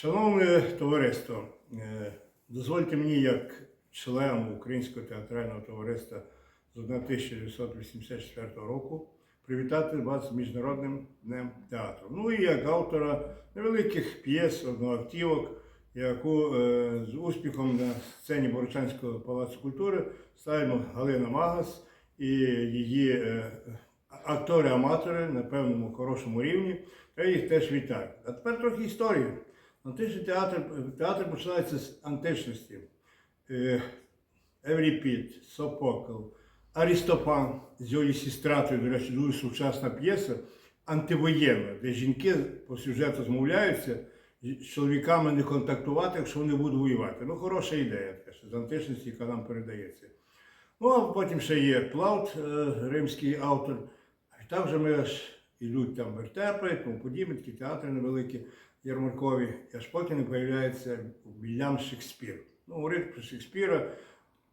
Шановне товариство, е, дозвольте мені як члену Українського театрального товариства з 1984 року привітати вас з Міжнародним днем театру. Ну і як автора невеликих п'єс, одноактівок, яку е, з успіхом на сцені Борочанського палацу культури ставимо Галина Магас і її е, актори-аматори на певному хорошому рівні. Я їх теж вітаю. А тепер трохи історії. Античний театр, театр починається з античності. Е, Евріпід, Софокл, Арістопан з його сістратою, до речі, дуже сучасна п'єса, антивоєнна, де жінки по сюжету змовляються з чоловіками не контактувати, якщо вони будуть воювати. Ну, хороша ідея теж з античності, яка нам передається. Ну, а потім ще є Плаут, е, римський автор. Там вже ми аж ідуть там вертепи, тому подібне, такі театри невеликі, ярмаркові. Аж поки не з'являється Вільям Шекспір. Ну, говорити про Шекспіра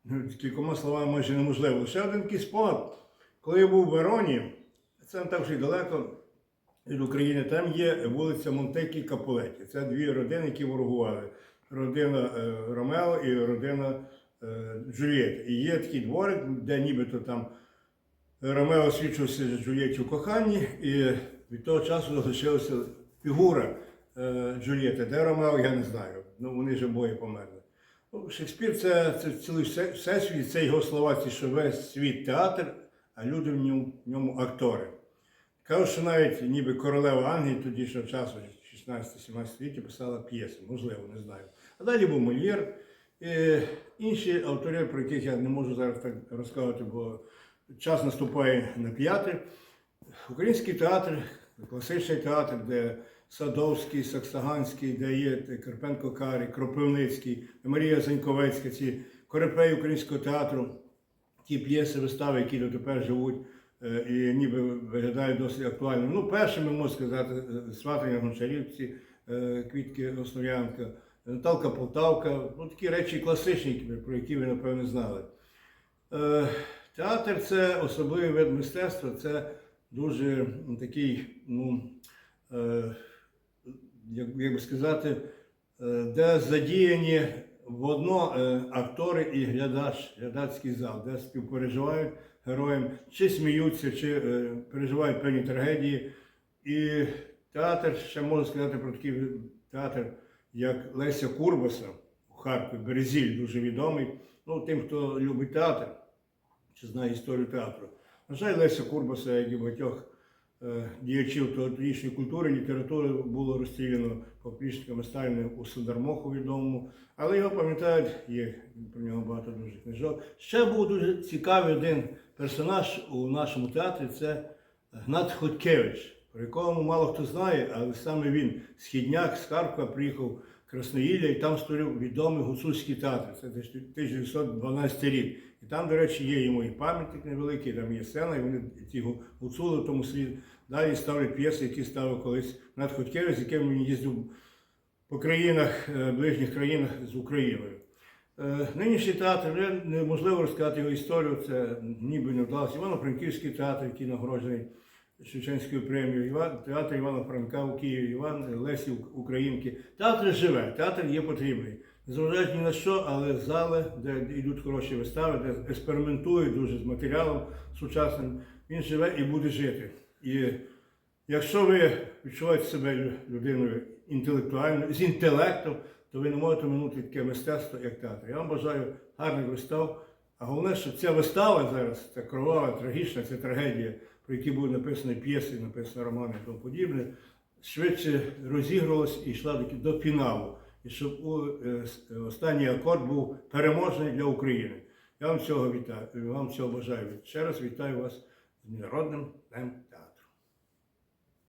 ну, кількома словами майже неможливо. Лише один такий спогад. Коли я був в Вероні, це не так вже й далеко від України, там є вулиця Монтекі Капулеті. Це дві родини, які ворогували. Родина е, Ромео і родина е, Джульєти. І є такий дворик, де нібито там Ромео освічувався Джульєті в коханні, і від того часу залишилася фігура е, Джульєти. Де Ромео, я не знаю. Ну, вони ж обоє померли. Ну, Шекспір це, це цілий всесвіт, це його слова, ці, що весь світ театр, а люди в ньому, в ньому актори. Кажуть, що навіть ніби королева Англії тодішнього часу, 16-17 столітті, писала п'єси, можливо, не знаю. А далі був Мольєр. І інші автори, про яких я не можу зараз так розказувати, бо час наступає на п'яте. Український театр, класичний театр, де Садовський, Саксаганський, де є Карпенко Карі, Кропивницький, Марія Заньковецька, ці корифеї українського театру, ті п'єси, вистави, які дотепер живуть е, і ніби виглядають досить актуально. Ну, першими можна сказати, е, сватання Гончарівці, е, Квітки Основ'янка, Наталка Полтавка, ну такі речі класичні, про які ви напевно знали. Театр це особливий вид мистецтва, це дуже такий, ну, е, як, як би сказати, е, де задіяні водно е, актори і глядач, глядацький зал, де співпереживають героям, чи сміються, чи е, переживають певні трагедії. І театр, ще можна сказати про такий театр, як Леся Курбаса у Харкові, Березіль, дуже відомий. Ну, тим, хто любить театр чи знає історію театру. На жаль, Леся Курбаса, як і багатьох е, діячів тодішньої культури, літератури було розстріляно поплічниками Сталіна у Содармоху відомому. Але його пам'ятають, є про нього багато дуже книжок. Ще був дуже цікавий один персонаж у нашому театрі це Гнат Ходькевич, про якого мало хто знає, але саме він, східняк з Харкова, приїхав в Красноїлля і там створив відомий гуцульський театр. Це 1912 рік. Там, до речі, є йому і пам'ятник невеликий, там є сцена, і вони гу- гуцули в тому слід. Далі ставлять п'єси, які ставив колись Гнат Ходькевич, з яким він їздив по країнах, е, ближніх країнах з Україною. Е, Нинішній театр неможливо розказати його історію. Це ніби не вдалося. Івано-Франківський театр, який нагороджений Шевченською премією, театр Івана Франка у Києві, Іван Лесі Українки. Театр живе, театр є потрібний. Незважаючи ні на що, але зали, де йдуть хороші вистави, де експериментують дуже з матеріалом сучасним, він живе і буде жити. І Якщо ви відчуваєте себе людиною інтелектуальною, з інтелектом, то ви не можете минути таке мистецтво, як театр. Я вам бажаю гарних вистав. А головне, що ця вистава зараз, ця кровава, трагічна, це трагедія, про які були написані п'єси, написані романи і тому подібне, швидше розігрувалась і йшла до фіналу. І щоб у, е, е, останній акорд був переможний для України. Я вам цього вітаю, вам цього бажаю. Ще раз вітаю вас з Міжнародним днем.